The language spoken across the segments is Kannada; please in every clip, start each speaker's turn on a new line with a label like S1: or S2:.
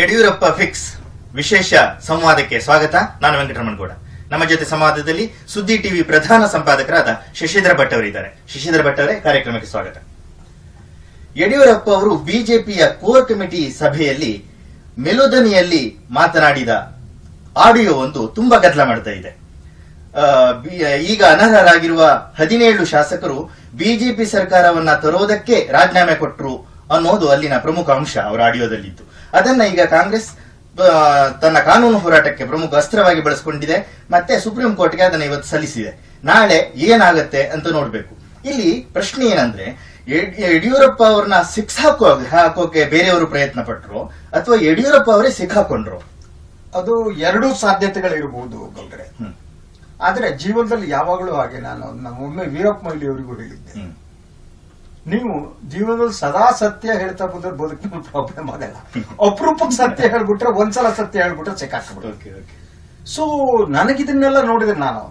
S1: ಯಡಿಯೂರಪ್ಪ ಫಿಕ್ಸ್ ವಿಶೇಷ ಸಂವಾದಕ್ಕೆ ಸ್ವಾಗತ. ನಾನು ವೆಂಕಟರಮಣಗೌಡ ನಮ್ಮ ಜೊತೆ ಸಂವಾದದಲ್ಲಿ ಸುದ್ದಿ ಟಿವಿ ಪ್ರಧಾನ ಸಂಪಾದಕರಾದ ಶಶಿಧರ ಭಟ್ ಅವರಿದ್ದಾರೆ. ಶಶಿಧರ ಭಟ್ ಅವರೇ ಕಾರ್ಯಕ್ರಮಕ್ಕೆ ಸ್ವಾಗತ. ಯಡಿಯೂರಪ್ಪ ಅವರು ಬಿಜೆಪಿಯ ಕೋರ್ ಕಮಿಟಿ ಸಭೆಯಲ್ಲಿ ಮೆಲುದನಿಯಲ್ಲಿ ಮಾತನಾಡಿದ ಆಡಿಯೋ ಒಂದು ತುಂಬಾ ಗದ್ದಲ ಮಾಡ್ತಾ ಇದೆ. ಈಗ ಅನರ್ಹರಾಗಿರುವ ಹದಿನೇಳು ಶಾಸಕರು ಬಿಜೆಪಿ ಸರ್ಕಾರವನ್ನ ತರೋದಕ್ಕೆ ರಾಜೀನಾಮೆ ಕೊಟ್ಟರು ಅನ್ನೋದು ಅಲ್ಲಿನ ಪ್ರಮುಖ ಅಂಶ ಅವರ ಆಡಿಯೋದಲ್ಲಿತ್ತು ಅದನ್ನ ಈಗ ಕಾಂಗ್ರೆಸ್ ತನ್ನ ಕಾನೂನು ಹೋರಾಟಕ್ಕೆ ಪ್ರಮುಖ ಅಸ್ತ್ರವಾಗಿ ಬಳಸಿಕೊಂಡಿದೆ ಮತ್ತೆ ಸುಪ್ರೀಂ ಕೋರ್ಟ್ಗೆ ಅದನ್ನ ಇವತ್ತು ಸಲ್ಲಿಸಿದೆ. ನಾಳೆ ಏನಾಗತ್ತೆ ಅಂತ ನೋಡ್ಬೇಕು. ಇಲ್ಲಿ ಪ್ರಶ್ನೆ ಏನಂದ್ರೆ ಯಡ್- ಯಡಿಯೂರಪ್ಪ ಅವ್ರನ್ನ ಸಿಕ್ಸ್ ಹಾಕೋ ಹಾಕೋಕೆ ಬೇರೆಯವರು ಪ್ರಯತ್ನ ಪಟ್ರು ಅಥವಾ ಯಡಿಯೂರಪ್ಪ ಅವರೇ ಸಿಕ್ಕಾಕೊಂಡ್ರು
S2: ಅದು ಎರಡೂ ಸಾಧ್ಯತೆಗಳಿರಬಹುದು ಗೌಡ್ರೆ. ಆದ್ರೆ ಜೀವನದಲ್ಲಿ ಯಾವಾಗಲೂ ಹಾಗೆ. ನಾನು ನಮ್ಮ ಒಮ್ಮೆ ವೀರಪ್ಪ ಮೊಯ್ಲಿ ಅವರಿಗೂ ಹೇಳಿದ್ದೆ. ನೀವು ಜೀವನದಲ್ಲಿ ಸದಾ ಸತ್ಯ ಹೇಳ್ತಾ ಬಂದ್ರೆ ಬದುಕಿನ ಪ್ರಾಬ್ಲಮ್ ಆಗಲ್ಲ. ಅಪರೂಪಕ್ಕೆ ಸತ್ಯ ಹೇಳ್ಬಿಟ್ರೆ ಒಂದ್ಸಲ ಸತ್ಯ ಹೇಳ್ಬಿಟ್ರೆ ಚೆಕ್
S1: ಓಕೆ
S2: ಸೊ ನನಗಿದನ್ನೆಲ್ಲ ನೋಡಿದ್ರೆ ನಾನು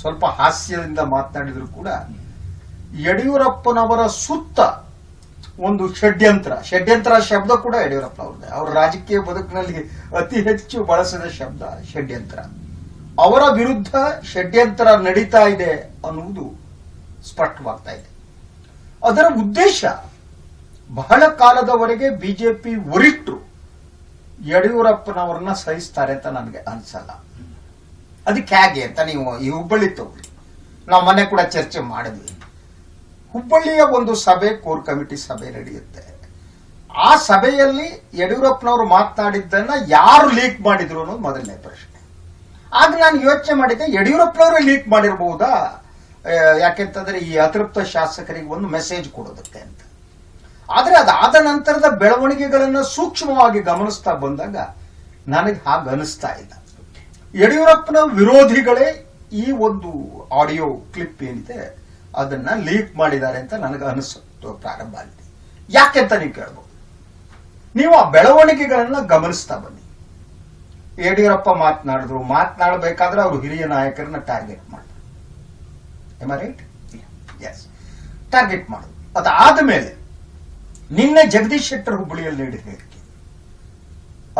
S2: ಸ್ವಲ್ಪ ಹಾಸ್ಯದಿಂದ ಮಾತನಾಡಿದ್ರು ಕೂಡ ಯಡಿಯೂರಪ್ಪನವರ ಸುತ್ತ ಒಂದು ಷಡ್ಯಂತ್ರ ಷಡ್ಯಂತ್ರ ಶಬ್ದ ಕೂಡ ಯಡಿಯೂರಪ್ಪ ಅವ್ರದ್ದೇ ಅವರ ರಾಜಕೀಯ ಬದುಕಿನಲ್ಲಿ ಅತಿ ಹೆಚ್ಚು ಬಳಸಿದ ಶಬ್ದ ಷಡ್ಯಂತ್ರ. ಅವರ ವಿರುದ್ಧ ಷಡ್ಯಂತ್ರ ನಡೀತಾ ಇದೆ ಅನ್ನುವುದು ಸ್ಪಷ್ಟವಾಗ್ತಾ ಇದೆ. ಅದರ ಉದ್ದೇಶ ಬಹಳ ಕಾಲದವರೆಗೆ ಬಿಜೆಪಿ ಒರಿಟ್ರು. ಯಡಿಯೂರಪ್ಪನವರನ್ನ ಸಹಿಸ್ತಾರೆ ಅಂತ ನನಗೆ ಅನ್ಸಲ್ಲ. ಅದಕ್ಕೆ ಹೇಗೆ ಅಂತ ನೀವು ಈ ಹುಬ್ಬಳ್ಳಿ ತಗೊಳ್ಳಿ. ನಾವು ಮನೆ ಕೂಡ ಚರ್ಚೆ ಮಾಡಿದ್ವಿ. ಹುಬ್ಬಳ್ಳಿಯ ಒಂದು ಸಭೆ, ಕೋರ್ ಕಮಿಟಿ ಸಭೆ ನಡೆಯುತ್ತೆ. ಆ ಸಭೆಯಲ್ಲಿ ಯಡಿಯೂರಪ್ಪನವರು ಮಾತನಾಡಿದ್ದನ್ನ ಯಾರು ಲೀಕ್ ಮಾಡಿದ್ರು ಅನ್ನೋದು ಮೊದಲನೇ ಪ್ರಶ್ನೆ. ಆಗ ನಾನು ಯೋಚನೆ ಮಾಡಿದ್ದೆ, ಯಡಿಯೂರಪ್ಪನವರು ಲೀಕ್ ಮಾಡಿರಬಹುದಾ ಯಾಕೆಂತಂದ್ರೆ ಈ ಅತೃಪ್ತ ಶಾಸಕರಿಗೆ ಒಂದು ಮೆಸೇಜ್ ಕೊಡೋದಕ್ಕೆ ಅಂತ. ಆದ್ರೆ ಅದಾದ ನಂತರದ ಬೆಳವಣಿಗೆಗಳನ್ನ ಸೂಕ್ಷ್ಮವಾಗಿ ಗಮನಿಸ್ತಾ ಬಂದಾಗ ನನಗೆ ಹಾಗೆ ಅನಿಸ್ತಾ ಇಲ್ಲ. ಯಡಿಯೂರಪ್ಪನ ವಿರೋಧಿಗಳೇ ಈ ಒಂದು ಆಡಿಯೋ ಕ್ಲಿಪ್ ಏನಿದೆ, ಅದನ್ನ ಲೀಕ್ ಮಾಡಿದ್ದಾರೆ ಅಂತ ನನಗೆ ಅನಿಸುತ್ತ ಪ್ರಾರಂಭ ಆಗಿದೆ ಯಾಕೆಂತ ನೀವು ಕೇಳ್ಬೋದು? ನೀವು ಆ ಬೆಳವಣಿಗೆಗಳನ್ನ ಗಮನಿಸ್ತಾ ಬನ್ನಿ. ಯಡಿಯೂರಪ್ಪ ಮಾತನಾಡಿದ್ರು, ಮಾತನಾಡಬೇಕಾದ್ರೆ ಅವರು ಹಿರಿಯ ನಾಯಕರನ್ನ ಟಾರ್ಗೆಟ್ ಮಾಡಿದ್ರು ರೈಟ್ ಎಸ್ ಟಾರ್ಗೆಟ್ ಮಾಡುದು ಅದಾದ ಮೇಲೆ ನಿನ್ನೆ ಜಗದೀಶ್ ಶೆಟ್ಟರ್ ಹುಬ್ಬಳ್ಳಿಯಲ್ಲಿ ನೀಡಿದ ಹೇಳಿಕೆ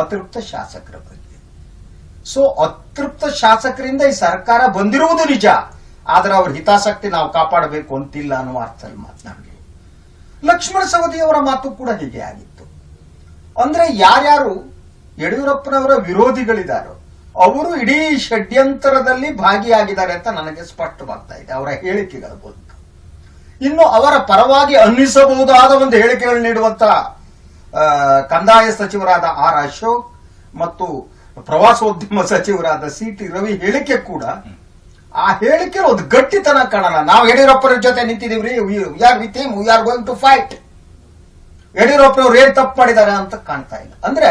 S2: ಅತೃಪ್ತ ಶಾಸಕರ ಬಗ್ಗೆ. ಸೊ ಅತೃಪ್ತ ಶಾಸಕರಿಂದ ಈ ಸರ್ಕಾರ ಬಂದಿರುವುದು ನಿಜ. ಆದ್ರೆ ಅವ್ರ ಹಿತಾಸಕ್ತಿ ನಾವು ಕಾಪಾಡಬೇಕು ಅಂತಿಲ್ಲ ಅನ್ನುವ ಅರ್ಥದಲ್ಲಿ ಮಾತನಾಡಿ ಲಕ್ಷ್ಮಣ ಸವದಿಯವರ ಮಾತು ಕೂಡ ಹೀಗೆ ಆಗಿತ್ತು. ಅಂದ್ರೆ ಯಾರ್ಯಾರು ಯಡಿಯೂರಪ್ಪನವರ ವಿರೋಧಿಗಳಿದ್ದಾರೋ ಅವರು ಇಡೀ ಷಡ್ಯಂತರದಲ್ಲಿ ಭಾಗಿಯಾಗಿದ್ದಾರೆ ಅಂತ ನನಗೆ ಸ್ಪಷ್ಟವಾಗ್ತಾ ಇದೆ. ಅವರ ಹೇಳಿಕೆಗಳ ಮೂಲಕ ಇನ್ನು ಅವರ ಪರವಾಗಿ ಅನ್ನಿಸಬಹುದಾದ ಒಂದು ಹೇಳಿಕೆಗಳು ನೀಡುವಂತ ಕಂದಾಯ ಸಚಿವರಾದ ಆರ್ ಅಶೋಕ್ ಮತ್ತು ಪ್ರವಾಸೋದ್ಯಮ ಸಚಿವರಾದ ಸಿ ಟಿ ರವಿ ಹೇಳಿಕೆ ಕೂಡ ಆ ಹೇಳಿಕೆ ಒಂದು ಗಟ್ಟಿತನ ಕಾಣಲ್ಲ. ನಾವು ಯಡಿಯೂರಪ್ಪರ ಜೊತೆ ನಿಂತಿದೀವ್ರಿ are with him we are going to fight ಯಡಿಯೂರಪ್ಪನವ್ರು ಏನ್ ತಪ್ಪು ಮಾಡಿದ್ದಾರೆ ಅಂತ ಕಾಣ್ತಾ ಇಲ್ಲ. ಅಂದ್ರೆ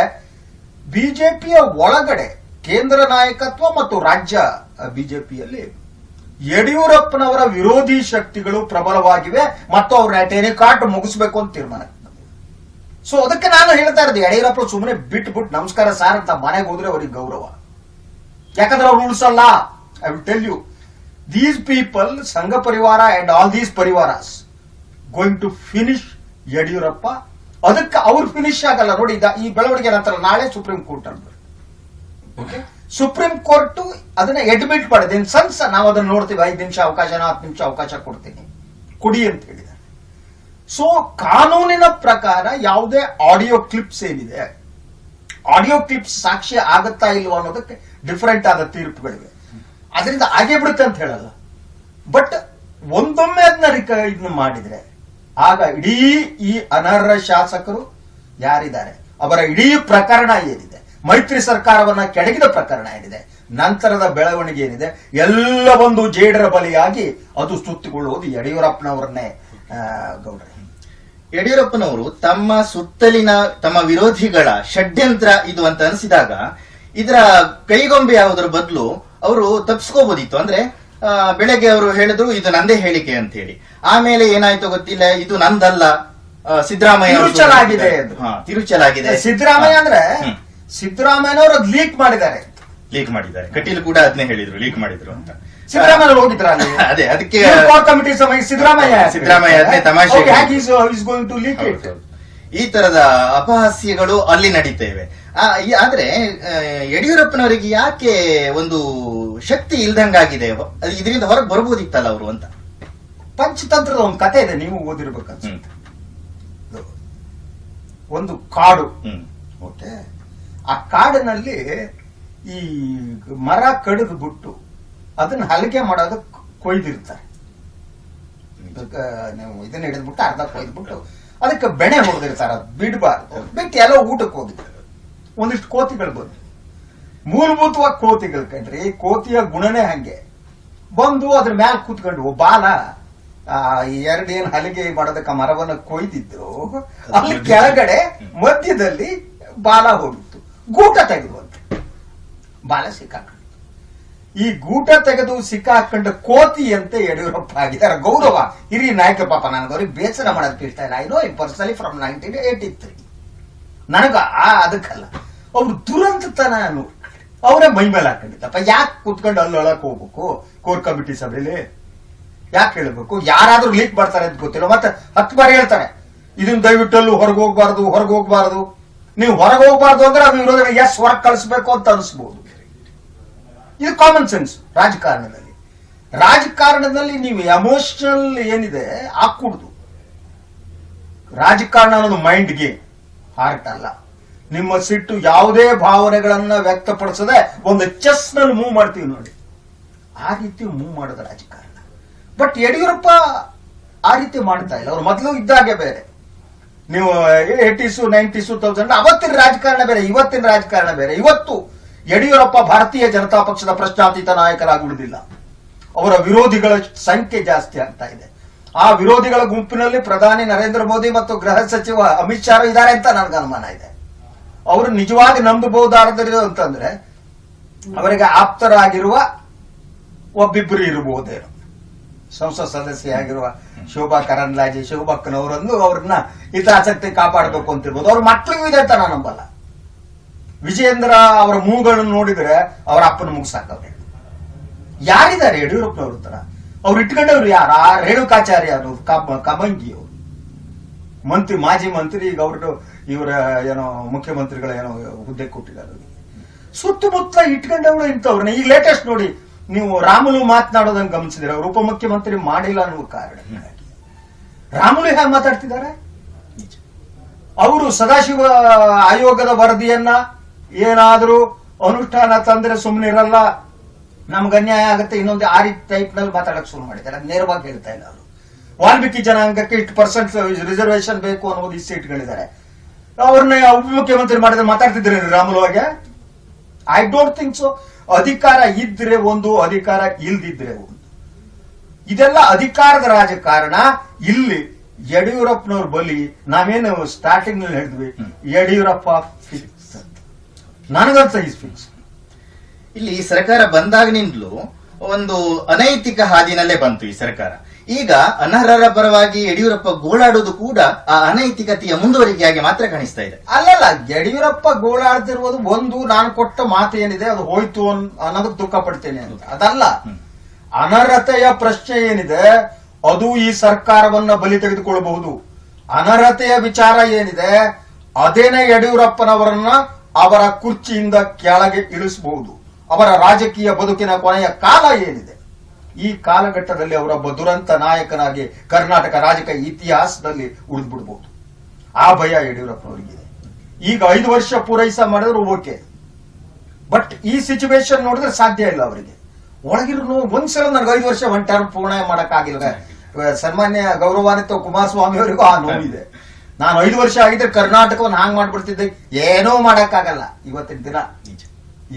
S2: ಬಿಜೆಪಿಯ ಒಳಗಡೆ ಕೇಂದ್ರ ನಾಯಕತ್ವ ಮತ್ತು ರಾಜ್ಯ ಬಿಜೆಪಿಯಲ್ಲಿ ಯಡಿಯೂರಪ್ಪನವರ ವಿರೋಧಿ ಶಕ್ತಿಗಳು ಪ್ರಬಲವಾಗಿವೆ ಮತ್ತು ಅವ್ರ ಟೆನಿಕಾಟ್ ಮುಗಿಸ್ಬೇಕು ಅಂತ ತೀರ್ಮಾನ. ಸೊ ಅದಕ್ಕೆ ನಾನು ಹೇಳ್ತಾ ಇರೋದು, ಯಡಿಯೂರಪ್ಪ ಸುಮ್ಮನೆ ಬಿಟ್ಟು ಬಿಟ್ಟು ನಮಸ್ಕಾರ ಸಾರ್ ಅಂತ ಮನೆಗೆ ಹೋದ್ರೆ ಅವ್ರಿಗೆ ಗೌರವ. ಯಾಕಂದ್ರೆ ಅವ್ರು ಉಳಿಸಲ್ಲ. I will tell you these people Sangh Parivar and all these ಪರಿವಾರಸ್ going to finish Yediyurappa. ಅದಕ್ಕೆ ಅವ್ರು ಫಿನಿಶ್ ಆಗಲ್ಲ. ನೋಡಿ ಈ ಬೆಳವಣಿಗೆ ನಂತರ ನಾಳೆ ಸುಪ್ರೀಂ ಕೋರ್ಟ್ ಅಂತ ಸುಪ್ರೀಂ ಕೋರ್ಟ್ ಅದನ್ನ ಅಡ್ಮಿಟ್ ಮಾಡಿದೆ. ಸನ್ಸ ನಾವು ಅದನ್ನ ನೋಡ್ತೀವಿ. ಐದು ನಿಮಿಷ ಅವಕಾಶನ ಹತ್ತು ನಿಮಿಷ ಅವಕಾಶ ಕೊಡ್ತೀನಿ. ಕುಡಿ ಅಂತ ಹೇಳಿದ್ದಾರೆ ಸೊ ಕಾನೂನಿನ ಪ್ರಕಾರ ಯಾವುದೇ ಆಡಿಯೋ ಕ್ಲಿಪ್ಸ್ ಏನಿದೆ ಆಡಿಯೋ ಕ್ಲಿಪ್ಸ್ ಸಾಕ್ಷಿ ಆಗತ್ತಾ ಇಲ್ವಾ ಅನ್ನೋದಕ್ಕೆ ಡಿಫರೆಂಟ್ ಆದ ತೀರ್ಪುಗಳಿವೆ. ಅದರಿಂದ ಆಗೇ ಬಿಡುತ್ತೆ ಅಂತ ಹೇಳಲ್ಲ. ಬಟ್ ಒಂದೊಮ್ಮೆ ಅದನ್ನ ರಿಕ ಇದನ್ನ ಮಾಡಿದ್ರೆ, ಆಗ ಇಡೀ ಈ ಅನರ್ಹ ಶಾಸಕರು ಯಾರಿದ್ದಾರೆ? ಅವರ ಇಡೀ ಪ್ರಕರಣ ಏನಿದೆ? ಮೈತ್ರಿ ಸರ್ಕಾರವನ್ನ ಕೆಡಗಿದ ಪ್ರಕರಣ ಏನಿದೆ? ನಂತರದ ಬೆಳವಣಿಗೆ ಏನಿದೆ? ಎಲ್ಲ ಒಂದು ಜೇಡರ ಬಲಿಯಾಗಿ ಅದು ಸುತ್ತಿಕೊಳ್ಳುವುದು ಯಡಿಯೂರಪ್ಪನವರನ್ನೇ ಗೌಡ್ರೆ.
S1: ಯಡಿಯೂರಪ್ಪನವರು ತಮ್ಮ ಸುತ್ತಲಿನ ತಮ್ಮ ವಿರೋಧಿಗಳ ಷಡ್ಯಂತ್ರ ಇದು ಅಂತ ಅನಿಸಿದಾಗ ಇದರ ಕೈಗೊಂಬೆ ಯಾವುದರ ಬದಲು ಅವರು ತಪ್ಪಿಸ್ಕೋಬೋದಿತ್ತು ಅಂದ್ರೆ ಬೆಳಗ್ಗೆ ಅವರು ಹೇಳಿದ್ರು ಇದು ನಂದೇ ಹೇಳಿಕೆ ಅಂತ ಹೇಳಿ ಆಮೇಲೆ ಏನಾಯ್ತು ಗೊತ್ತಿಲ್ಲ ಇದು ನಂದಲ್ಲ ಸಿದ್ದರಾಮಯ್ಯ
S2: ತಿರುಚಲಾಗಿದೆ ಸಿದ್ದರಾಮಯ್ಯ ಅಂದ್ರೆ. ಸಿದ್ದರಾಮಯ್ಯನವರು ಅದು ಲೀಕ್ ಮಾಡಿದ್ದಾರೆ.
S1: ಲೀಕ್ ಮಾಡಿದ್ದಾರೆ. ಕಟೀಲ್ ಕೂಡ ಅದನ್ನೇ ಹೇಳಿದ್ರು ಲೀಕ್ ಮಾಡಿದ್ರು ಅಂತ.
S2: ಸಿದ್ದರಾಮಯ್ಯ ಹೋಗಿದ್ರ ಅಲ್ಲಿ?
S1: ಅದೇ ಅದಕ್ಕೆ
S2: ಕೋರ್ ಕಮಿಟಿ ಸಮಯ ಸಿದ್ದರಾಮಯ್ಯ.
S1: ಸಿದ್ದರಾಮಯ್ಯ ಅದನ್ನೇ ತಮಾಷೆಗೆ
S2: ಗೋಯಿಂಗ್ ಟು ಲೀಕ್ ಇಟ್
S1: ಈ ತರದ ಅಪಹಾಸ್ಯಗಳು ಅಲ್ಲಿ ನಡೀತೇವೆ. ಆ, ಈ- ಆದ್ರೆ ಯಡಿಯೂರಪ್ಪನವರಿಗೆ ಯಾಕೆ ಒಂದು ಶಕ್ತಿ ಇಲ್ದಂಗಾಗಿದೆ? ಇದರಿಂದ ಹೊರಗೆ ಬರ್ಬೋದಿತ್ತಲ್ಲ ಅವರು ಅಂತ?
S2: ಪಂಚತಂತ್ರದ ಒಂದು ಕತೆ ಇದೆ ನೀವು
S1: ಓದಿರ್ಬೇಕು.
S2: ಒಂದು ಕಾಡು. ಓಕೆ? ಆ ಕಾಡಿನಲ್ಲಿ ಈ ಮರ ಕಡಿದು ಬಿಟ್ಟು ಅದನ್ನ ಹಲಗೆ ಮಾಡೋದಕ್ಕೆ ಕೊಯ್ದಿರ್ತಾರೆ. ನೀವು ಇದನ್ನ ಹಿಡಿದ್ಬಿಟ್ಟು ಅರ್ಧ ಕೊಯ್ದ್ಬಿಟ್ಟು ಅದಕ್ಕೆ ಬೆಣೆ ಹೊಡೆದಿರ್ತಾರೆ ಅದು ಬಿಡಬಾರ್ದು. ಬಿಟ್ಟು ಎಲ್ಲೋ ಊಟಕ್ಕೆ ಹೋಗಿದ್ರು. ಒಂದಿಷ್ಟು ಕೋತಿಗಳು ಬಂದು. ಮೂಲಭೂತವಾಗಿ ಕೋತಿಗಳು ಕಣ್ರಿ ಕೋತಿಯ ಗುಣನೇ ಹಂಗೆ. ಬಂದು ಅದ್ರ ಮ್ಯಾಲ ಕೂತ್ಕೊಂಡು ಬಾಲ ಆ, ಈ ಎರಡು ಏನ್ ಹಲಿಗೆ ಮಾಡೋದಕ್ಕೆ ಮರವನ್ನು ಮರವನ್ನ ಕೊಯ್ದಿದ್ರು ಅಲ್ಲಿ ಕೆಳಗಡೆ ಮಧ್ಯದಲ್ಲಿ ಬಾಲ ಹೋಗಿತ್ತು ಗೂಟ ತೆಗೆದುವಂತೆ ಬಾಲ ಸಿಕ್ಕಾಕೊಂಡು. ಈ ಗೂಟ ತೆಗೆದು ಸಿಕ್ಕಾಕೊಂಡ ಕೋತಿ ಅಂತ ಯಡಿಯೂರಪ್ಪ ಆಗಿದ್ದಾರೆ. ಗೌರವ ಹಿರಿಯ ನಾಯಕ ಪಾಪ ನನಗೆ ಅವ್ರಿಗೆ ಬೇಸರ ಮಾಡೋದಕ್ಕೆ ಇಷ್ಟ ಇಲ್ಲ. I know E personally from nineteen eighty three ನನಗ ಆ ಅದಕ್ಕಲ್ಲ. ಅವ್ರು ದುರಂತತನ ಅವರೇ ಮೈ ಮೇಲೆ ಹಾಕೊಂಡಿದ್ದಪ್ಪ. ಯಾಕೆ ಕೂತ್ಕೊಂಡು ಅಲ್ಲಿ ಒಳಕ್ಕೆ ಹೋಗ್ಬೇಕು? ಕೋರ್ ಕಮಿಟಿ ಸಭೆಯಲ್ಲಿ ಯಾಕೆ ಹೇಳ್ಬೇಕು? ಯಾರಾದ್ರೂ ಲೀಕ್ ಮಾಡ್ತಾರೆ ಅಂತ ಗೊತ್ತಿಲ್ಲ. ಮತ್ತೆ ಹತ್ತು ಬಾರಿ ಹೇಳ್ತಾರೆ. ಇದನ್ನ ದಯವಿಟ್ಟು ಅಲ್ಲೂ ಹೊರಗೆ ಹೋಗ್ಬಾರ್ದು ಹೊರಗೆ ಹೋಗ್ಬಾರ್ದು. ನೀವು ಹೊರಗೆ ಹೋಗ್ಬಾರ್ದು ಅಂದ್ರೆ ಅದು ವಿರೋಧ ಎಸ್ ಹೊರಗೆ ಕಳಿಸ್ಬೇಕು ಅಂತ ಅನಿಸ್ಬೋದು. ಇದು ಕಾಮನ್ ಸೆನ್ಸ್ ರಾಜಕಾರಣದಲ್ಲಿ. ರಾಜಕಾರಣದಲ್ಲಿ ನೀವು ಎಮೋಷನಲ್ ಏನಿದೆ ಹಾಕೂಡ್ದು ರಾಜಕಾರಣ ಅನ್ನೋದು ಮೈಂಡ್ ಗೇಮ್ ಹಾರ್ಟ್ ಅಲ್ಲ. ನಿಮ್ಮ ಸಿಟ್ಟು ಯಾವುದೇ ಭಾವನೆಗಳನ್ನ ವ್ಯಕ್ತಪಡಿಸದೆ ಒಂದು ಚೆಸ್ನಲ್ಲಿ ಮೂವ್ ಮಾಡ್ತೀವಿ ನೋಡಿ. ಆ ರೀತಿ ಮೂವ್ ಮಾಡೋದು ರಾಜಕಾರಣ. ಬಟ್ ಯಡಿಯೂರಪ್ಪ ಆ ರೀತಿ ಮಾಡ್ತಾ ಇಲ್ಲ. ಅವ್ರು ಮೊದಲು ಇದ್ದಾಗೆ ಬೇರೆ. ನೀವು ಏಟೀಸು ನೈಂಟೀಸು ತೌಸಂಡ್ ಅವತ್ತಿನ ರಾಜಕಾರಣ ಬೇರೆ, ಇವತ್ತಿನ ರಾಜಕಾರಣ ಬೇರೆ. ಇವತ್ತು ಯಡಿಯೂರಪ್ಪ ಭಾರತೀಯ ಜನತಾ ಪಕ್ಷದ ಪ್ರಶ್ನಾತೀತ ನಾಯಕರಾಗಿ ಅವರ ವಿರೋಧಿಗಳ ಸಂಖ್ಯೆ ಜಾಸ್ತಿ ಆಗ್ತಾ ಇದೆ. ಆ ವಿರೋಧಿಗಳ ಗುಂಪಿನಲ್ಲಿ ಪ್ರಧಾನಿ ನರೇಂದ್ರ ಮೋದಿ ಮತ್ತು ಗೃಹ ಸಚಿವ ಅಮಿತ್ ಶಾ ಇದ್ದಾರೆ ಅಂತ ನನಗೆ ಅನುಮಾನ ಇದೆ. ಅವರು ನಿಜವಾಗಿ ನಂಬಬಹುದಾದರು ಅಂತಂದ್ರೆ, ಅವರಿಗೆ ಆಪ್ತರಾಗಿರುವ ಒಬ್ಬಿಬ್ಬರು ಇರಬಹುದೇನೋ ಸಂಸತ್ ಸದಸ್ಯೆಯಾಗಿರುವ ಶೋಭಾ ಕರಂದ್ಲಾಜೆ, ಶೋಭಕ್ಕನವರನ್ನು ಅವ್ರನ್ನ ಹಿತಾಸಕ್ತಿ ಕಾಪಾಡಬೇಕು ಅಂತಿರ್ಬೋದು. ಅವ್ರ ಮಕ್ಕಳಿಗೂ ಇದೆ ನಾನು ನಂಬಲ್ಲ. ವಿಜಯೇಂದ್ರ ಅವರ ಮೂಗಳನ್ನು ನೋಡಿದ್ರೆ ಅವರ ಅಪ್ಪನ ಮೂಗು ಸಾಕವ್ರೆ ಯಾರಿದ್ದಾರೆ ಯಡಿಯೂರಪ್ಪನವ್ರ ತರ ಅವ್ರು ಇಟ್ಕೊಂಡವ್ರು ಯಾರು? ಆ ರೇಣುಕಾಚಾರ್ಯ ಅನ್ನೋದು ಅವರು. ಮಂತ್ರಿ, ಮಾಜಿ ಮಂತ್ರಿ, ಈಗ ಅವ್ರದ್ದು ಇವರ ಏನೋ ಮುಖ್ಯಮಂತ್ರಿಗಳ ಏನೋ ಹುದ್ದೆ ಕೊಟ್ಟಿದ್ದಾರೆ. ಸುತ್ತಮುತ್ತ ಇಟ್ಕೊಂಡವಳು ಇಂಥವ್ರನ್ನ. ಈಗ ಲೇಟೆಸ್ಟ್ ನೋಡಿ ನೀವು ರಾಮುಲು ಮಾತನಾಡೋದನ್ನ ಗಮನಿಸಿದ್ರೆ ಅವರು ಉಪಮುಖ್ಯಮಂತ್ರಿ ಮಾಡಿಲ್ಲ ಅನ್ನುವ ಕಾರಣ ರಾಮುಲು ಹೇಗೆ ಮಾತಾಡ್ತಿದ್ದಾರೆ? ಅವರು ಸದಾಶಿವ ಆಯೋಗದ ವರದಿಯನ್ನ ಏನಾದರೂ ಅನುಷ್ಠಾನ ತಂದ್ರೆ ಸುಮ್ಮನಿರಲ್ಲ ನಮ್ಗೆ ಅನ್ಯಾಯ ಆಗುತ್ತೆ, ಇನ್ನೊಂದು ಆ ರೀತಿ ಟೈಪ್ನಲ್ಲಿ ಮಾತಾಡಕ್ ಶುರು ಮಾಡಿದ್ದಾರೆ. ನೇರವಾಗಿ ಹೇಳ್ತಾ ಇಲ್ಲ ಅವರು. ವಾಲ್ಮೀಕಿ ಜನಾಂಗಕ್ಕೆ ಇಷ್ಟು ಪರ್ಸೆಂಟ್ ರಿಸರ್ವೇಶನ್ ಬೇಕು ಅನ್ನೋದು ಈ ಸೀಟ್ಗಳಿದ್ದಾರೆ. ಅವ್ರನ್ನ ಉಪಮುಖ್ಯಮಂತ್ರಿ ಮಾಡಿದ್ರೆ ಮಾತಾಡ್ತಿದ್ರೆ ರಾಮುಲು ಹಾಗೆ ಐ ಡೋಂಟ್ ಥಿಂಕ್ ಸೊ ಅಧಿಕಾರ ಇದ್ರೆ ಒಂದು ಅಧಿಕಾರ ಇಲ್ದಿದ್ರೆ ಒಂದು. ಇದೆಲ್ಲ ಅಧಿಕಾರದ ರಾಜಕಾರಣ ಇಲ್ಲಿ ಯಡಿಯೂರಪ್ಪನವ್ರ ಬಲಿ ನಾವೇನು ಸ್ಟಾರ್ಟಿಂಗ್ನಲ್ಲಿ ಹೇಳಿದ್ವಿ ಯಡಿಯೂರಪ್ಪ ಫಿಕ್ಸ್ ನನಗಂತ ಇಸ್ ಫಿಕ್ಸ್
S1: ಇಲ್ಲಿ ಈ ಸರ್ಕಾರ ಬಂದಾಗಿನಿಂದಲೂ ಒಂದು ಅನೈತಿಕ ಹಾದಿನಲ್ಲೇ ಬಂತು ಈ ಸರ್ಕಾರ. ಈಗ ಅನರ್ಹರ ಪರವಾಗಿ ಯಡಿಯೂರಪ್ಪ ಗೋಳಾಡೋದು ಕೂಡ ಆ ಅನೈತಿಕತೆಯ ಮುಂದುವರಿಕೆಯಾಗಿ ಮಾತ್ರ ಕಾಣಿಸ್ತಾ ಇದೆ.
S2: ಅಲ್ಲಲ್ಲ ಯಡಿಯೂರಪ್ಪ ಗೋಳಾಡ್ತಿರುವುದು ಒಂದು ನಾನು ಕೊಟ್ಟ ಮಾತು ಏನಿದೆ ಅದು ಹೋಯ್ತು ಅನ್- ಅನ್ನೋದಕ್ಕೆ ದುಃಖ ಪಡ್ತೇನೆ ಅಂತ. ಅದಲ್ಲ ಅನರ್ಹತೆಯ ಪ್ರಶ್ನೆ ಏನಿದೆ ಅದು ಈ ಸರ್ಕಾರವನ್ನ ಬಲಿ ತೆಗೆದುಕೊಳ್ಳಬಹುದು. ಅನರ್ಹತೆಯ ವಿಚಾರ ಏನಿದೆ ಅದೇನೇ ಯಡಿಯೂರಪ್ಪನವರನ್ನ ಅವರ ಕುರ್ಚಿಯಿಂದ ಕೆಳಗೆ ಇಳಿಸಬಹುದು. ಅವರ ರಾಜಕೀಯ ಬದುಕಿನ ಕೊನೆಯ ಕಾಲ ಏನಿದೆ ಈ ಕಾಲಘಟ್ಟದಲ್ಲಿ ಅವರೊಬ್ಬ ದುರಂತ ನಾಯಕನಾಗಿ ಕರ್ನಾಟಕ ರಾಜಕೀಯ ಇತಿಹಾಸದಲ್ಲಿ ಉಳಿದ್ಬಿಡ್ಬಹುದು ಆ ಭಯ ಯಡಿಯೂರಪ್ಪನವರಿಗಿದೆ ಈಗ ಐದು ವರ್ಷ ಪೂರೈಸ ಮಾಡಿದ್ರು ಓಕೆ. ಬಟ್ ಈ ಸಿಚುವೇಶನ್ ನೋಡಿದ್ರೆ ಸಾಧ್ಯ ಇಲ್ಲ ಅವರಿಗೆ. ಒಳಗಿರೋ ಒಂದ್ಸಲ ನನಗೆ ಐದು ವರ್ಷ ಒನ್ ಟರ್ಮ್ ಪೂರ್ಣ ಮಾಡಕ್ಕಾಗಿಲ್ಲ. ಸನ್ಮಾನ್ಯ ಗೌರವಾನ್ವಿತ ಕುಮಾರಸ್ವಾಮಿ ಅವರಿಗೂ ಆ ನೋವಿದೆ. ನಾನು ಐದು ವರ್ಷ ಆಗಿದ್ರೆ ಕರ್ನಾಟಕವನ್ನು ಹಾಂಗ್ ಮಾಡ್ಬಿಡ್ತಿದ್ದೆ. ಏನೂ ಮಾಡಕ್ಕಾಗಲ್ಲ. ಇವತ್ತಿನ ದಿನ.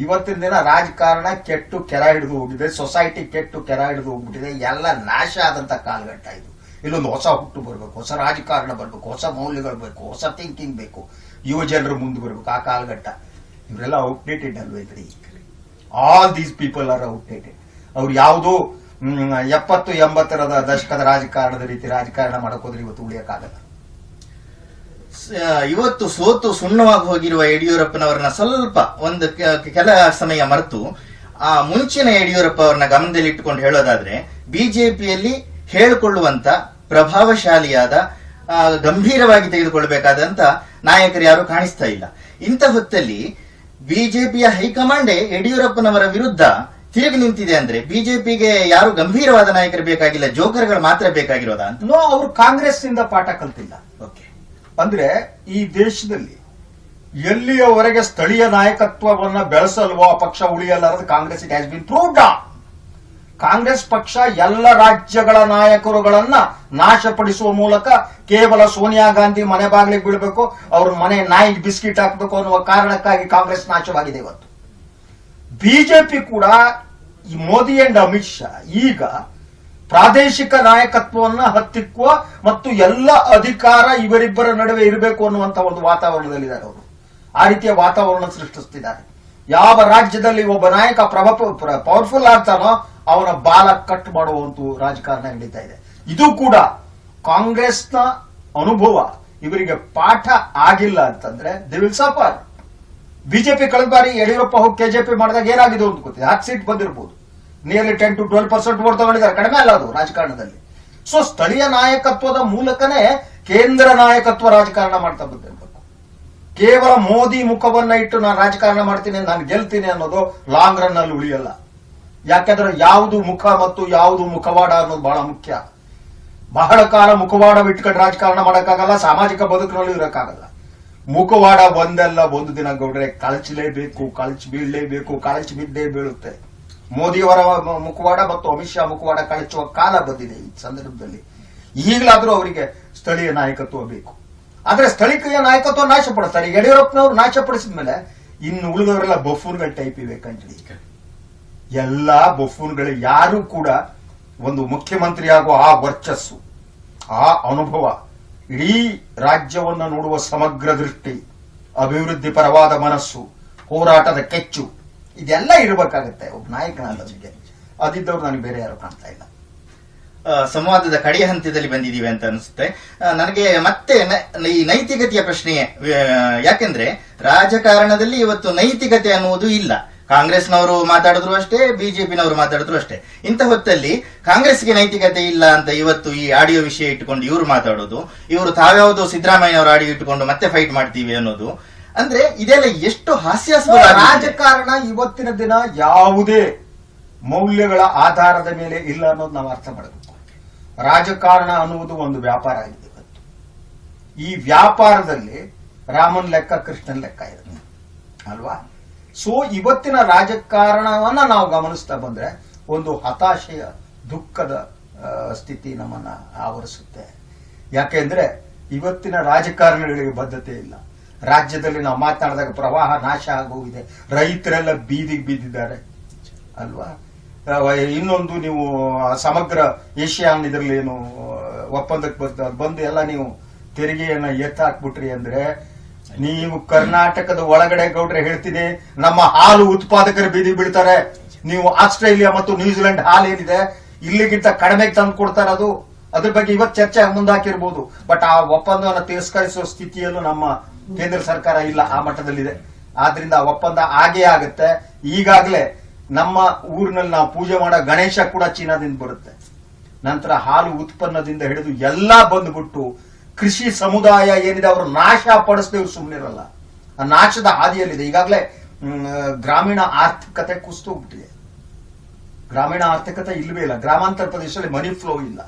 S2: ಇವತ್ತಿನ ದಿನ ರಾಜಕಾರಣ ಕೆಟ್ಟು ಕೆರ ಹಿಡಿದು ಹೋಗ್ಬಿಟ್ಟಿದೆ. ಸೊಸೈಟಿ ಕೆಟ್ಟು ಕೆರ ಹಿಡಿದು ಹೋಗ್ಬಿಟ್ಟಿದೆ. ಎಲ್ಲ ನಾಶ ಆದಂತ ಕಾಲಘಟ್ಟ ಇದು. ಇಲ್ಲೊಂದು ಹೊಸ ಹುಟ್ಟು ಬರಬೇಕು, ಹೊಸ ರಾಜಕಾರಣ ಬರಬೇಕು, ಹೊಸ ಮೌಲ್ಯಗಳು ಬೇಕು, ಹೊಸ ಥಿಂಕಿಂಗ್ ಬೇಕು. ಯುವ ಜನರು ಮುಂದೆ ಬರ್ಬೇಕು ಆ ಕಾಲಘಟ್ಟ. ಇವರೆಲ್ಲ outdated ಅಲ್ವೇನ್ರಿ all these people are outdated ಅವ್ರು ಯಾವುದೋ ಎಪ್ಪತ್ತು ಎಂಬತ್ತರ ದಶಕದ ರಾಜಕಾರಣದ ರೀತಿ ರಾಜಕಾರಣ ಮಾಡಕ್ಕೋದ್ರೆ ಇವತ್ತು ಉಳಿಯಕ್ಕಾಗಲ್ಲ
S1: ಇವತ್ತು ಸೋತು ಸುಣ್ಣವಾಗಿ ಹೋಗಿರುವ ಯಡಿಯೂರಪ್ಪನವರನ್ನ ಸ್ವಲ್ಪ ಒಂದು ಕೆಲ ಸಮಯ ಮರೆತು ಆ ಮುಂಚಿನ ಯಡಿಯೂರಪ್ಪ ಅವರನ್ನ ಗಮನದಲ್ಲಿಟ್ಟುಕೊಂಡು ಹೇಳೋದಾದ್ರೆ ಬಿಜೆಪಿಯಲ್ಲಿ ಹೇಳಿಕೊಳ್ಳುವಂತ ಪ್ರಭಾವಶಾಲಿಯಾದ ಗಂಭೀರವಾಗಿ ತೆಗೆದುಕೊಳ್ಬೇಕಾದಂತ ನಾಯಕರು ಯಾರು ಕಾಣಿಸ್ತಾ ಇಲ್ಲ. ಇಂಥ ಹೊತ್ತಲ್ಲಿ ಬಿಜೆಪಿಯ ಹೈಕಮಾಂಡೇ ಯಡಿಯೂರಪ್ಪನವರ ವಿರುದ್ಧ ತಿರುಗಿ ನಿಂತಿದೆ ಅಂದ್ರೆ ಬಿಜೆಪಿಗೆ ಯಾರು ಗಂಭೀರವಾದ ನಾಯಕರು ಬೇಕಾಗಿಲ್ಲ ಜೋಕರ್ಗಳು ಮಾತ್ರ ಬೇಕಾಗಿರೋದಾ ಅಂತ?
S2: ನೋ ಅವರು ಕಾಂಗ್ರೆಸ್ನಿಂದ ಪಾಠ ಕಲ್ತಿಲ್ಲ.
S1: ಓಕೆ.
S2: ಅಂದ್ರೆ ಈ ದೇಶದಲ್ಲಿ ಎಲ್ಲಿಯವರೆಗೆ ಸ್ಥಳೀಯ ನಾಯಕತ್ವವನ್ನ ಬೆಳೆಸಲ್ವೋ ಆ ಪಕ್ಷ ಉಳಿಯಲಾರದು Congress has been proved Congress ಪಕ್ಷ ಎಲ್ಲ ರಾಜ್ಯಗಳ ನಾಯಕರುಗಳನ್ನ ನಾಶಪಡಿಸುವ ಮೂಲಕ ಕೇವಲ ಸೋನಿಯಾ ಗಾಂಧಿ ಮನೆ ಬಾಗಿಲಿಗೆ ಬೀಳಬೇಕು, ಅವ್ರ ಮನೆ ನಾಯಿಗೆ ಬಿಸ್ಕಿಟ್ ಹಾಕಬೇಕು ಅನ್ನುವ ಕಾರಣಕ್ಕಾಗಿ ಕಾಂಗ್ರೆಸ್ ನಾಶವಾಗಿದೆ ಇವತ್ತು. ಬಿಜೆಪಿ ಕೂಡ ಮೋದಿ ಅಂಡ್ ಅಮಿತ್ ಶಾ ಈಗ ಪ್ರಾದೇಶಿಕ ನಾಯಕತ್ವವನ್ನ ಹತ್ತಿಕ್ಕುವ ಮತ್ತು ಎಲ್ಲ ಅಧಿಕಾರ ಇವರಿಬ್ಬರ ನಡುವೆ ಇರಬೇಕು ಅನ್ನುವಂತ ಒಂದು ವಾತಾವರಣದಲ್ಲಿದ್ದಾರೆ ಅವರು. ಆ ರೀತಿಯ ವಾತಾವರಣ ಸೃಷ್ಟಿಸ್ತಿದ್ದಾರೆ. ಯಾವ ರಾಜ್ಯದಲ್ಲಿ ಒಬ್ಬ ನಾಯಕ ಪ್ರಭ ಪವರ್ಫುಲ್ ಆಗ್ತಾನೋ ಅವನ ಬಾಲ ಕಟ್ ಮಾಡುವಂತ ರಾಜಕಾರಣ ನಡೀತಾ ಇದೆ. ಇದು ಕೂಡ ಕಾಂಗ್ರೆಸ್ನ ಅನುಭವ. ಇವರಿಗೆ ಪಾಠ ಆಗಿಲ್ಲ ಅಂತಂದ್ರೆ ದಿ ವಿಲ್ ಸಫರ್ ಬಿಜೆಪಿ ಕಳೆದ ಬಾರಿ ಯಡಿಯೂರಪ್ಪ ಹೋಗಿ ಕೆಜೆಪಿ ಮಾಡಿದಾಗ ಏನಾಗಿದೆ ಅಂತ ಗೊತ್ತಿದೆ? ಹತ್ತು ಸೀಟ್ ಬಂದಿರಬಹುದು nearly ten to twelve percent vote ತಗೊಂಡಿದ್ದಾರೆ ಕಡಿಮೆ ಅಲ್ಲ ಅದು ರಾಜಕಾರಣದಲ್ಲಿ. ಸೊ ಸ್ಥಳೀಯ ನಾಯಕತ್ವದ ಮೂಲಕನೇ ಕೇಂದ್ರ ನಾಯಕತ್ವ ರಾಜಕಾರಣ ಮಾಡ್ತಾ ಬಂದಿರಬೇಕು ಕೇವಲ ಮೋದಿ ಮುಖವನ್ನ ಇಟ್ಟು ನಾನು ರಾಜಕಾರಣ ಮಾಡ್ತೀನಿ ನಾನು ಗೆಲ್ತೀನಿ ಅನ್ನೋದು ಲಾಂಗ್ ರನ್ ಅಲ್ಲಿ ಉಳಿಯಲ್ಲ. ಯಾಕೆಂದ್ರೆ ಯಾವುದು ಮುಖ ಮತ್ತು ಯಾವುದು ಮುಖವಾಡ ಅನ್ನೋದು ಬಹಳ ಮುಖ್ಯ. ಬಹಳ ಕಾಲ ಮುಖವಾಡ ಬಿಟ್ಕೊಂಡು ರಾಜಕಾರಣ ಮಾಡೋಕ್ಕಾಗಲ್ಲ, ಸಾಮಾಜಿಕ ಬದುಕಿನಲ್ಲಿ ಇರೋಕ್ಕಾಗಲ್ಲ. ಮುಖವಾಡ ಒಂದಲ್ಲ ಒಂದು ದಿನ ಗೌಡ್ರೆ, ಕಳಚಲೇಬೇಕು, ಕಳಚಿ ಬೀಳಲೇಬೇಕು, ಕಳಚಿ ಬಿದ್ದೇ ಬೀಳುತ್ತೆ. ಮೋದಿಯವರ ಮುಖವಾಡ ಮತ್ತು ಅಮಿತ್ ಶಾ ಮುಖವಾಡ ಕಳಚುವ ಕಾಲ ಬಂದಿದೆ ಈ ಸಂದರ್ಭದಲ್ಲಿ. ಈಗಲಾದರೂ ಅವರಿಗೆ ಸ್ಥಳೀಯ ನಾಯಕತ್ವ ಬೇಕು. ಆದ್ರೆ ಸ್ಥಳೀಯ ನಾಯಕತ್ವ ನಾಶಪಡಿಸ್ತಾರೆ ಯಡಿಯೂರಪ್ಪನವರು ನಾಶಪಡಿಸಿದ ಮೇಲೆ ಇನ್ನು ಉಳಿದವರೆಲ್ಲ ಬಫೂನ್ಗಳ ಟೈಪ್ ಇವೆ ಕಂಡ್ರಿ ಎಲ್ಲಾ ಬಫೂನ್ಗಳು ಯಾರು ಕೂಡ ಒಂದು ಮುಖ್ಯಮಂತ್ರಿ ಆಗುವ ಆ ವರ್ಚಸ್ಸು, ಆ ಅನುಭವ ಇಡೀ ರಾಜ್ಯವನ್ನ ನೋಡುವ ಸಮಗ್ರ ದೃಷ್ಟಿ, ಅಭಿವೃದ್ಧಿ ಪರವಾದ ಮನಸ್ಸು, ಹೋರಾಟದ ಕೆಚ್ಚು ಇದೆಲ್ಲ ಇರಬೇಕಾಗುತ್ತೆ, ಒಬ್ಬ ನಾಯಕನಾದವನಿಗೆ ಅದಿದ್ದವ್ರು ನನಗೆ ಬೇರೆ ಯಾರು ಕಾಣ್ತಾ ಇಲ್ಲ.
S1: ಸಂವಾದದ ಕಡೆಯ ಹಂತದಲ್ಲಿ ಬಂದಿದ್ದೀವಿ ಅಂತ ಅನಿಸುತ್ತೆ. ನನಗೆ ಮತ್ತೆ ಈ ನೈತಿಕತೆಯ ಪ್ರಶ್ನೆ ಯಾಕೆಂದ್ರೆ ರಾಜಕಾರಣದಲ್ಲಿ ಇವತ್ತು ನೈತಿಕತೆ ಅನ್ನುವುದು ಇಲ್ಲ. ಕಾಂಗ್ರೆಸ್ನವರು ಮಾತಾಡಿದ್ರು ಅಷ್ಟೇ, ಬಿಜೆಪಿನವರು ಮಾತಾಡಿದ್ರು ಅಷ್ಟೇ. ಇಂಥ ಹೊತ್ತಲ್ಲಿ ಕಾಂಗ್ರೆಸ್ಗೆ ನೈತಿಕತೆ ಇಲ್ಲ ಅಂತ ಇವತ್ತು ಈ ಆಡಿಯೋ ವಿಷಯ ಇಟ್ಟುಕೊಂಡು ಇವರು ಮಾತಾಡೋದು, ಇವರು ತಾವ್ಯಾವುದೋ ಸಿದ್ದರಾಮಯ್ಯ ಅವರ ಆಡಿಯೋ ಇಟ್ಟುಕೊಂಡು ಮತ್ತೆ ಫೈಟ್ ಮಾಡ್ತೀವಿ ಅನ್ನೋದು ಅಂದ್ರೆ ಇದೆಲ್ಲ ಎಷ್ಟು ಹಾಸ್ಯಾಸ್ಪದ
S2: ರಾಜಕಾರಣ ಇವತ್ತಿನ ದಿನ ಯಾವುದೇ ಮೌಲ್ಯಗಳ ಆಧಾರದ ಮೇಲೆ ಇಲ್ಲ ಅನ್ನೋದು ನಾವು ಅರ್ಥ ಮಾಡಬೇಕು. ರಾಜಕಾರಣ ಅನ್ನುವುದು ಒಂದು ವ್ಯಾಪಾರ ಆಗಿದೆ ಇವತ್ತು. ಈ ವ್ಯಾಪಾರದಲ್ಲಿ ರಾಮನ್ ಲೆಕ್ಕ, ಕೃಷ್ಣನ್ ಲೆಕ್ಕ ಇದೆ. ಅಲ್ವಾ? ಸೊ ಇವತ್ತಿನ ರಾಜಕಾರಣವನ್ನ ನಾವು ಗಮನಿಸ್ತಾ ಬಂದ್ರೆ ಒಂದು ಹತಾಶೆಯ ದುಃಖದ ಸ್ಥಿತಿ ನಮ್ಮನ್ನ ಆವರಿಸುತ್ತೆ. ಯಾಕೆಂದ್ರೆ ಇವತ್ತಿನ ರಾಜಕಾರಣಿಗಳಿಗೆ ಬದ್ಧತೆ ಇಲ್ಲ. ರಾಜ್ಯದಲ್ಲಿ ನಾವು ಮಾತನಾಡಿದಾಗ ಪ್ರವಾಹ ನಾಶ ಆಗೋಗಿದೆ. ರೈತರೆಲ್ಲ ಬೀದಿಗೆ ಬಿದ್ದಿದ್ದಾರೆ. ಅಲ್ವಾ? ಇನ್ನೊಂದು ನೀವು ಸಮಗ್ರ ಏಷ್ಯಾನ್ ಇದರಲ್ಲಿ ಏನು ಒಪ್ಪಂದಕ್ಕೆ ಬಂದ, ಬಂದು ಎಲ್ಲ ನೀವು ತೆರಿಗೆಯನ್ನ ಎತ್ತಾಕ್ಬಿಟ್ರಿ ಅಂದ್ರೆ ನೀವು ಕರ್ನಾಟಕದ ಒಳಗಡೆ ಗೌಡ್ರೆ ಹೇಳ್ತೀನಿ, ನಮ್ಮ ಹಾಲು ಉತ್ಪಾದಕರು ಬೀದಿ ಬಿಡ್ತಾರೆ ನೀವು ಆಸ್ಟ್ರೇಲಿಯಾ ಮತ್ತು ನ್ಯೂಜಿಲೆಂಡ್ ಹಾಲು ಏನಿದೆ, ಇಲ್ಲಿಗಿಂತ ಕಡಿಮೆಗೆ ತಂದು ಕೊಡ್ತಾರೆ ಅದು. ಅದ್ರ ಬಗ್ಗೆ ಇವತ್ತು ಚರ್ಚೆ ಮುಂದಾಕಿರ್ಬೋದು. ಬಟ್ ಆ ಒಪ್ಪಂದವನ್ನು ತಿರಸ್ಕರಿಸುವ ಸ್ಥಿತಿಯಲ್ಲೂ ನಮ್ಮ ಕೇಂದ್ರ ಸರ್ಕಾರ ಇಲ್ಲ, ಆ ಮಟ್ಟದಲ್ಲಿದೆ. ಆದ್ರಿಂದ ಒಪ್ಪಂದ ಆಗೇ ಆಗುತ್ತೆ. ಈಗಾಗಲೇ ನಮ್ಮ ಊರಿನಲ್ಲಿ ನಾವು ಪೂಜೆ ಮಾಡೋ ಗಣೇಶ ಕೂಡ ಚೀನಾದಿಂದ ಬರುತ್ತೆ. ನಂತರ ಹಾಲು ಉತ್ಪನ್ನದಿಂದ ಹಿಡಿದು ಎಲ್ಲಾ ಬಂದ್ಬಿಟ್ಟು ಕೃಷಿ ಸಮುದಾಯ ಏನಿದೆ ಅವರು ನಾಶ ಪಡಿಸದೆ ಸುಮ್ಮನಿರಲ್ಲ ಆ ನಾಶದ ಹಾದಿಯಲ್ಲಿದೆ. ಈಗಾಗಲೇ ಗ್ರಾಮೀಣ ಆರ್ಥಿಕತೆ ಕುಸಿದು ಹೋಗ್ಬಿಟ್ಟಿದೆ. ಗ್ರಾಮೀಣ ಆರ್ಥಿಕತೆ ಇಲ್ಲವೇ ಇಲ್ಲ. ಗ್ರಾಮಾಂತರ ಪ್ರದೇಶದಲ್ಲಿ ಮನಿ ಫ್ಲೋ ಇಲ್ಲ.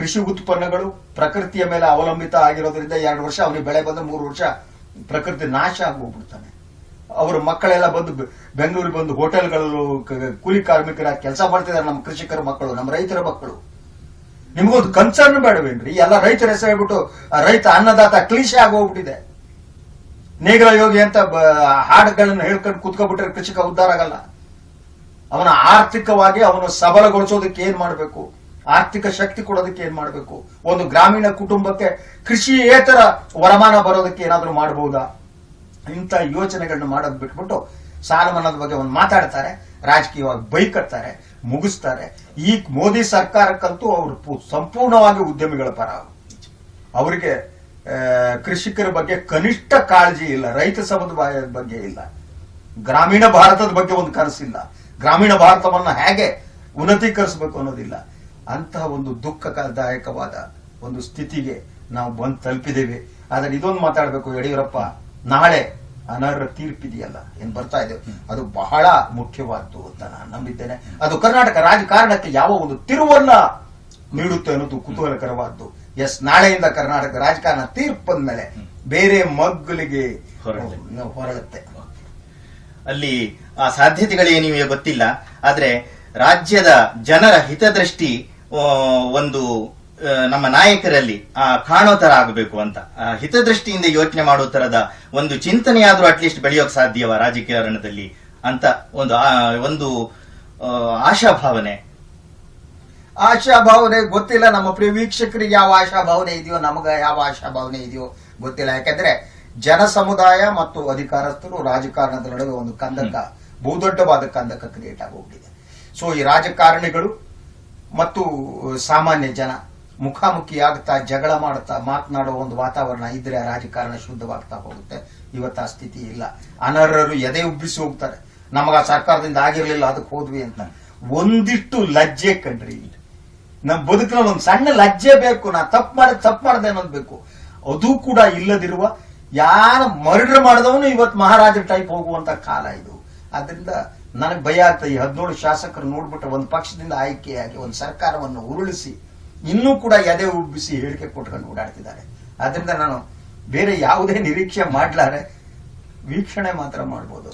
S2: ಕೃಷಿ ಉತ್ಪನ್ನಗಳು ಪ್ರಕೃತಿಯ ಮೇಲೆ ಅವಲಂಬಿತ ಆಗಿರೋದ್ರಿಂದ ಎರಡು ವರ್ಷ ಅವನಿಗೆ ಬೆಳೆ ಬಂದ್ರೆ ಮೂರು ವರ್ಷ ಪ್ರಕೃತಿ ನಾಶ ಆಗೋಗ್ಬಿಡ್ತಾನೆ ಅವರ ಮಕ್ಕಳೆಲ್ಲ ಬಂದು ಬೆಂಗಳೂರಿಗೆ ಬಂದು ಹೋಟೆಲ್ಗಳಲ್ಲೂ ಕೂಲಿ ಕಾರ್ಮಿಕರ ಕೆಲಸ ಮಾಡ್ತಿದ್ದಾರೆ ನಮ್ಮ ಕೃಷಿಕರ ಮಕ್ಕಳು, ನಮ್ಮ ರೈತರ ಮಕ್ಕಳು. ನಿಮಗೊಂದು ಕನ್ಸರ್ನ್ ಬೇಡವೇನ್ರಿ? ಎಲ್ಲ ರೈತರ ಹೆಸರು ಹೇಳ್ಬಿಟ್ಟು ರೈತ ಅನ್ನದಾತ ಕ್ಲೀಶೆ ಆಗೋಗ್ಬಿಟ್ಟಿದೆ. ನೇಗ್ರ ಯೋಗಿ ಅಂತ ಹಾಡುಗಳನ್ನ ಹೇಳ್ಕೊಂಡು ಕುತ್ಕೊಬಿಟ್ರೆ ಕೃಷಿಕ ಉದ್ಧಾರ ಆಗಲ್ಲ. ಅವನ ಆರ್ಥಿಕವಾಗಿ ಅವನು ಸಬಲಗೊಳಿಸೋದಕ್ಕೆ ಏನ್ ಮಾಡಬೇಕು? ಆರ್ಥಿಕ ಶಕ್ತಿ ಕೊಡೋದಕ್ಕೆ ಏನ್ ಮಾಡಬೇಕು? ಒಂದು ಗ್ರಾಮೀಣ ಕುಟುಂಬಕ್ಕೆ ಕೃಷಿಯೇತರ ವರಮಾನ ಬರೋದಕ್ಕೆ ಏನಾದರೂ ಮಾಡಬಹುದಾ ಇಂಥ ಯೋಚನೆಗಳನ್ನ ಮಾಡೋದು ಬಿಟ್ಬಿಟ್ಟು ಸಾಲ ಮನ್ನಾದ ಬಗ್ಗೆ ಒಂದು ಮಾತಾಡ್ತಾರೆ, ರಾಜಕೀಯವಾಗಿ ಬೈಕಟ್ತಾರೆ, ಮುಗಿಸ್ತಾರೆ. ಈ ಮೋದಿ ಸರ್ಕಾರಕ್ಕಂತೂ ಅವರು ಸಂಪೂರ್ಣವಾಗಿ ಉದ್ಯಮಿಗಳ ಪರ. ಅವರಿಗೆ ಕೃಷಿಕರ ಬಗ್ಗೆ ಕನಿಷ್ಠ ಕಾಳಜಿ ಇಲ್ಲ, ರೈತ ಸಮುದಾಯದ ಬಗ್ಗೆ ಇಲ್ಲ. ಗ್ರಾಮೀಣ ಭಾರತದ ಬಗ್ಗೆ ಒಂದು ಕನಸಿಲ್ಲ. ಗ್ರಾಮೀಣ ಭಾರತವನ್ನ ಹೇಗೆ ಉನ್ನತೀಕರಿಸಬೇಕು ಅನ್ನೋದಿಲ್ಲ. ಅಂತಹ ಒಂದು ದುಃಖದಾಯಕವಾದ ಒಂದು ಸ್ಥಿತಿಗೆ ನಾವು ಬಂದು ತಲುಪಿದ್ದೇವೆ. ಆದರೆ ಇದೊಂದು ಮಾತಾಡಬೇಕು ಯಡಿಯೂರಪ್ಪ ನಾಳೆ ಅನರ್ಹ ತೀರ್ಪಿದೆಯಲ್ಲ ಏನ್ ಬರ್ತಾ ಇದೆ. ಅದು ಬಹಳ ಮುಖ್ಯವಾದ್ದು ಅಂತ ನಾನು ನಂಬಿದ್ದೇನೆ. ಅದು ಕರ್ನಾಟಕ ರಾಜಕಾರಣಕ್ಕೆ ಯಾವ ಒಂದು ತಿರುವನ್ನ ನೀಡುತ್ತೆ ಅನ್ನೋದು ಕುತೂಹಲಕರವಾದ್ದು. ಎಸ್ ನಾಳೆಯಿಂದ ಕರ್ನಾಟಕ ರಾಜಕಾರಣ ತೀರ್ಪು ಬಂದ್ಮೇಲೆ ಬೇರೆ ಮಗ್ಗಲಿಗೆ
S1: ಹೊರಡುತ್ತೆ.
S2: ಹೊರಳುತ್ತೆ
S1: ಅಲ್ಲಿ ಆ ಸಾಧ್ಯತೆಗಳೇನಿವೆ ಗೊತ್ತಿಲ್ಲ ಆದ್ರೆ ರಾಜ್ಯದ ಜನರ ಹಿತದೃಷ್ಟಿ ಒಂದು ನಮ್ಮ ನಾಯಕರಲ್ಲಿ ಆ, ಕಾಣೋ ತರ ಆಗಬೇಕು ಅಂತ. ಹಿತದೃಷ್ಟಿಯಿಂದ ಯೋಚನೆ ಮಾಡೋ ತರದ ಒಂದು ಚಿಂತನೆಯಾದ್ರೂ ಅಟ್ಲೀಸ್ಟ್ ಬೆಳೆಯೋಕ್ ಸಾಧ್ಯವ ರಾಜಕೀಯರಣದಲ್ಲಿ ಅಂತ ಒಂದು ಒಂದು ಭಾವನೆ ಆಶಾಭಾವನೆ.
S2: ಆಶಾಭಾವನೆ ಗೊತ್ತಿಲ್ಲ. ನಮ್ಮ ಪ್ರಿಯ ವೀಕ್ಷಕರಿಗೆ ಯಾವ ಆಶಾಭಾವನೆ ಇದೆಯೋ ನಮಗ ಯಾವ ಆಶಾಭಾವನೆ ಇದೆಯೋ ಗೊತ್ತಿಲ್ಲ. ಯಾಕಂದ್ರೆ ಜನ ಸಮುದಾಯ ಮತ್ತು ಅಧಿಕಾರಸ್ಥರು ರಾಜಕಾರಣದ ನಡುವೆ ಒಂದು ಕಂದಕ ಬಹುದೊಡ್ಡವಾದ ಕಂದಕ ಕ್ರಿಯೇಟ್ ಆಗೋಗ್ಬಿಟ್ಟಿದೆ ಸೊ ಈ ರಾಜಕಾರಣಿಗಳು ಮತ್ತು ಸಾಮಾನ್ಯ ಜನ ಮುಖಾಮುಖಿಯಾಗ್ತಾ ಜಗಳ ಮಾಡ್ತಾ ಮಾತನಾಡೋ ಒಂದು ವಾತಾವರಣ ಇದ್ರೆ ರಾಜಕಾರಣ ಶುದ್ಧವಾಗ್ತಾ ಹೋಗುತ್ತೆ. ಇವತ್ತು ಆ ಸ್ಥಿತಿ ಇಲ್ಲ. ಅನರ್ಹರು ಎದೆ ಉಬ್ಬಿಸಿ ಹೋಗ್ತಾರೆ. ನಮಗ ಸರ್ಕಾರದಿಂದ ಆಗಿರ್ಲಿಲ್ಲ, ಅದಕ್ಕೆ ಹೋದ್ವಿ ಅಂತ. ಒಂದಿಷ್ಟು ಲಜ್ಜೆ ಕಣ್ರಿ ನಮ್ಮ ಬದುಕಿನಲ್ಲಿ ಒಂದು ಸಣ್ಣ ಲಜ್ಜೆ ಬೇಕು, ನಾ ತಪ್ಪು ಮಾಡಿದ ತಪ್ಪು ಮಾಡ್ದೆ ಅನ್ನೋದು ಬೇಕು. ಅದು ಕೂಡ ಇಲ್ಲದಿರುವ, ಯಾರ ಮರ್ಡರ್ ಮಾಡಿದವನು ಇವತ್ತು ಮಹಾರಾಜ ಟೈಪ್ ಹೋಗುವಂತ ಕಾಲ ಇದು. ಆದ್ರಿಂದ ನನಗೆ ಭಯ ಆಗ್ತದೆ ಈ ಹದಿನೇಳು ಶಾಸಕರು ನೋಡ್ಬಿಟ್ಟು ಒಂದು ಪಕ್ಷದಿಂದ ಆಯ್ಕೆಯಾಗಿ ಒಂದು ಸರ್ಕಾರವನ್ನು ಉರುಳಿಸಿ ಇನ್ನೂ ಕೂಡ ಎದೆ ಉಬ್ಬಿಸಿ ಹೇಳಿಕೆ ಕೊಟ್ಕೊಂಡು ಓಡಾಡ್ತಿದ್ದಾರೆ. ಆದ್ರಿಂದ ನಾನು ಬೇರೆ ಯಾವುದೇ ನಿರೀಕ್ಷೆ ಮಾಡ್ಲಾರೆ. ವೀಕ್ಷಣೆ ಮಾತ್ರ ಮಾಡ್ಬೋದು.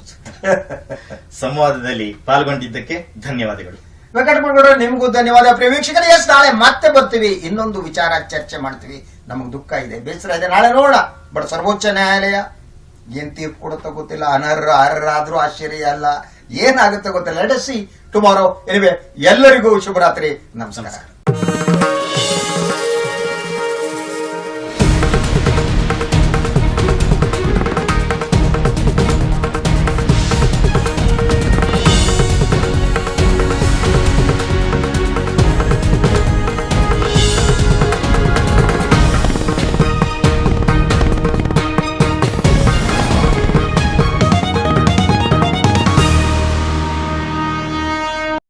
S1: ಸಂವಾದದಲ್ಲಿ ಪಾಲ್ಗೊಂಡಿದ್ದಕ್ಕೆ ಧನ್ಯವಾದಗಳು.
S2: ವೆಂಕಟ ನಿಮಗೂ ಧನ್ಯವಾದ. ಪ್ರಿಯ ವೀಕ್ಷಕರು ಎಸ್ ನಾಳೆ ಮತ್ತೆ ಬರ್ತೀವಿ. ಇನ್ನೊಂದು ವಿಚಾರ ಚರ್ಚೆ ಮಾಡ್ತೀವಿ. ನಮಗೆ ದುಃಖ ಇದೆ. ಬೇಸರ ಇದೆ. ನಾಳೆ ನೋಡೋಣ. ಬಟ್ ಸರ್ವೋಚ್ಚ ನ್ಯಾಯಾಲಯ ಏನ್ ತೀರ್ಪು ಕೊಡುತ್ತೋ ಗೊತ್ತಿಲ್ಲ. ಅನರ್ಹ ಅರ್ಹರಾದ್ರೂ ಆಶ್ಚರ್ಯ ಅಲ್ಲ. ಏನಾಗುತ್ತೆ ಗೊತ್ತಿಲ್ಲ? ಸಿ ಟುಮಾರೋ ಎನಿವೆ ಎಲ್ಲರಿಗೂ ಶುಭರಾತ್ರಿ.
S1: ನಮಸ್ಕಾರ.